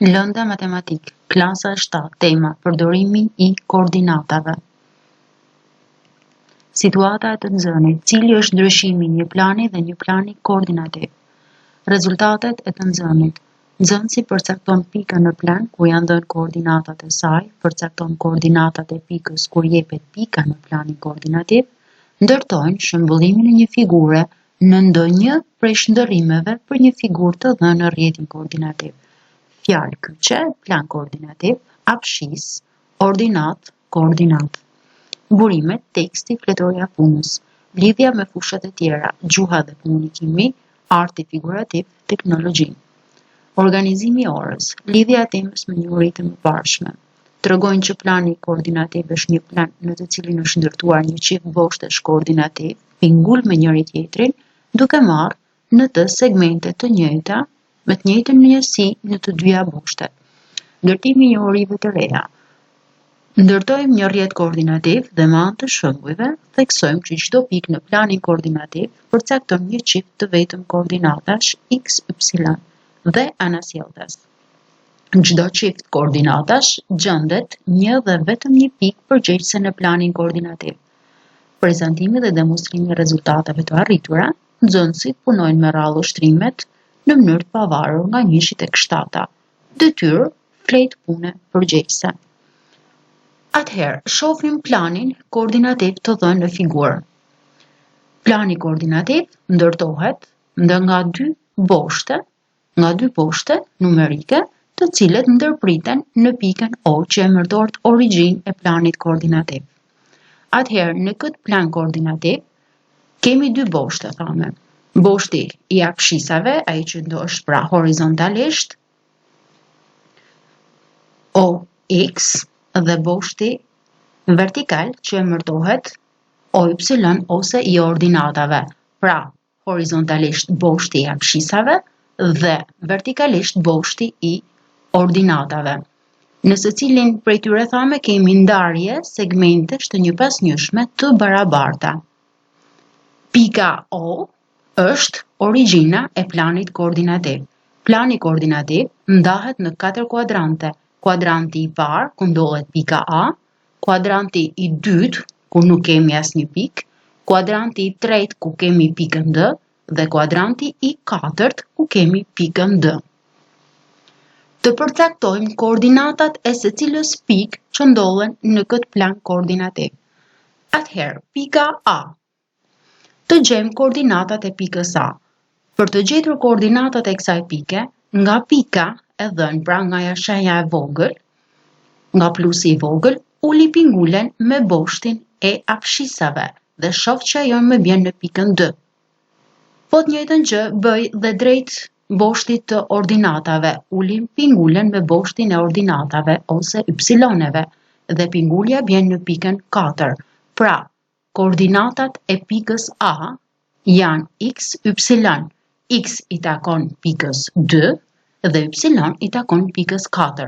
Lënda matematik, klasa e 7, tema, përdorimi i koordinatave. Situata e të nxënit, cili është ndryshimi një plani dhe një plani koordinativ. Rezultatet e të nxënit. Nxënësi përcakton pikën në plan ku janë dhënë koordinatat e saj, përcakton koordinatat e pikës kur jepet pika në planin koordinativ, ndërtojnë shëmbullimin e një figure në ndonjë prej shndërrimeve për një figurë të dhënë në rrjetin koordinativ fjalë kyçe, plan koordinativ, apshis, ordinat, koordinat. Burimet, teksti, fletorja punës, lidhja me fushat e tjera, gjuha dhe komunikimi, arti figurativ, teknologji. Organizimi i orës, lidhja e temës me një uritë më. Tregojnë që plani koordinativ është një plan në të cilin është ndërtuar një çift boshtesh koordinativ, pingull me njëri tjetrin, duke marrë në të segmente të njëjta me të njëjtën njësi në të dyja boshtet. Ndërtimi një orive të reja. Ndërtojmë një rjet koordinativ dhe me anë të shëmbujve, theksojmë që çdo pikë në planin koordinativ përcakton një çift të vetëm koordinatash x, y dhe anasjellës. Në çdo çift koordinatash gjendet një dhe vetëm një pikë përgjegjëse në planin koordinativ. Prezantimi dhe demonstrimi i rezultateve të arritura, nxënësit punojnë me rrallë ushtrimet në mënyrë të pavarur nga njëshit e kështata. Dëtyrë, flet pune përgjegjëse. Atëherë, shofim planin koordinativ të dhënë në figurë. Plani koordinativ ndërtohet ndë nga dy boshte, nga dy boshte numerike, të cilët ndërpriten në pikën O që e mërdort origin e planit koordinativ. Atëherë, në këtë plan koordinativ, kemi dy boshte, thame boshti i apshisave, a i që ndo është pra horizontalisht, o x dhe boshti vertikal që e mërtohet o y ose i ordinatave, pra horizontalisht boshti i apshisave dhe vertikalisht boshti i ordinatave. Nëse cilin prej tyre thame kemi ndarje segmente shtë një pas njëshme të barabarta. Pika O është origjina e planit koordinativ. Plani koordinativ ndahet në 4 kuadrante. Kuadranti i parë, ku ndodhet pika A, kuadranti i dytë, ku nuk kemi asnjë pikë, kuadranti i tretë ku kemi pikën D dhe kuadranti i katërt ku kemi pikën D. Të përcaktojmë koordinatat e secilës pikë që ndodhen në këtë plan koordinativ. Atëherë, pika A të gjemë koordinatat e pikës A. Për të gjetur koordinatat e kësaj pike, nga pika e dhënë pra nga jashenja e vogël, nga plusi i vogël, u li pingulen me boshtin e apshisave dhe shof që ajo me bjen në pikën D. Po të njëjtën gjë bëj dhe drejt boshtit të ordinatave, u li pingulen me boshtin e ordinatave ose y-neve dhe pingulja bjen në pikën 4. Pra, koordinatat e pikës A janë x, y, x i takon pikës 2 dhe y i takon pikës 4.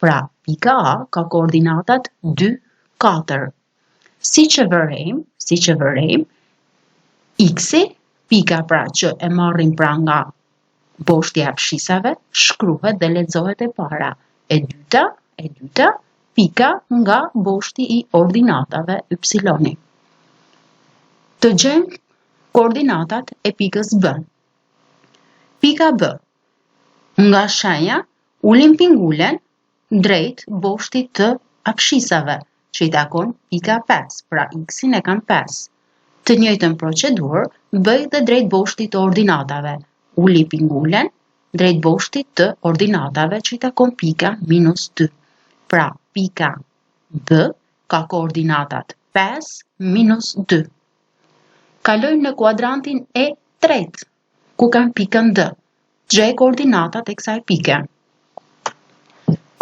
Pra, pika A ka koordinatat 2, 4. Si që vërrejmë, si që vërrejmë, x i, pika pra që e marrim pra nga boshtja pshisave, shkruhet dhe ledzohet e para. E dyta, e dyta, pika nga boshti i ordinatave y të gjemë koordinatat e pikës B. Pika B. Nga shenja, ulim pingulen drejt boshtit të apshisave, që i takon pika 5, pra x-in e kam 5. Të njëjtën procedur, bëj dhe drejt boshtit të ordinatave. Uli pingulen drejt boshtit të ordinatave që i takon pika minus 2. Pra, pika B ka koordinatat 5 minus 2 kalojmë në kuadrantin e tret, ku kam pikën D. Gjej koordinatat e kësaj pike.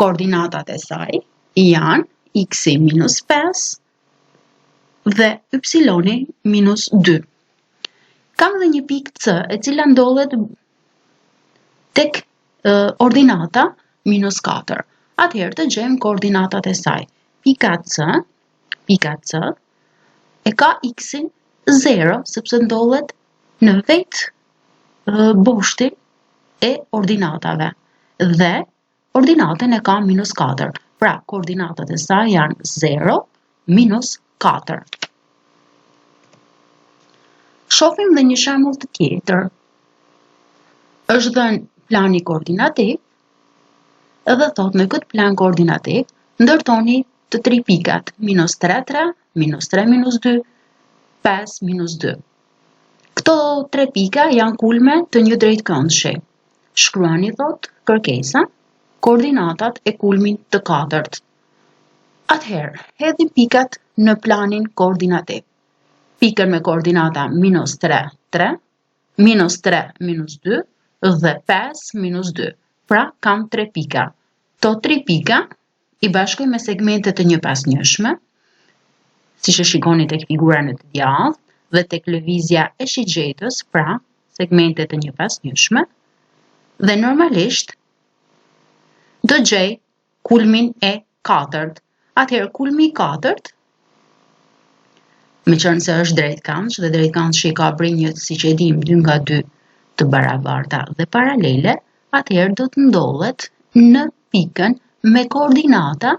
Koordinatat e saj janë x minus 5 dhe y minus 2. Kam dhe një pikë C e cila ndodhet tek uh, ordinata minus 4. Atëherë të gjemë koordinatat e saj. Pika C, pika C, e ka x-in 0, sepse ndollet në vetë boshtin e ordinatave. Dhe ordinatën e ka minus 4. Pra, koordinatat e saj janë 0, minus 4. Shofim dhe një shemull të tjetër. është dhe plani koordinativ, edhe thot në këtë plan koordinativ, ndërtoni të tri pikat, minus 3, 3, minus 3, minus 2, 5, minus 2. Këto tre pika janë kulme të një drejt këndshi. Shkruani thot kërkesa, koordinatat e kulmin të katërt. Atëherë, hedhim pikat në planin koordinativ. Pikën me koordinata minus 3, 3, minus 3, minus 2, dhe 5, minus 2. Pra, kam 3 pika. To 3 pika i bashkoj me segmentet të një pas njëshme, si që shikoni të figura në të djallë, dhe të lëvizja e shigjetës, pra, segmentet të një pas njëshme, dhe normalisht, do gjej kulmin e katërt, Atëherë kulmi i katërt, me qënë se është drejt kanç dhe drejt kanç i ka brinjët si që edhim 2 nga 2 të barabarta dhe paralele, atëherë do të ndollet në pikën me koordinata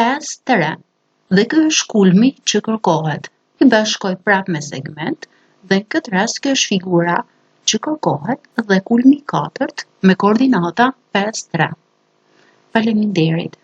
5 të re. Dhe kjo është kulmi që kërkohet. I bashkoj prap me segment dhe në këtë ras kjo është figura që kërkohet dhe kulmi 4 me koordinata 5 të re. Faleminderit.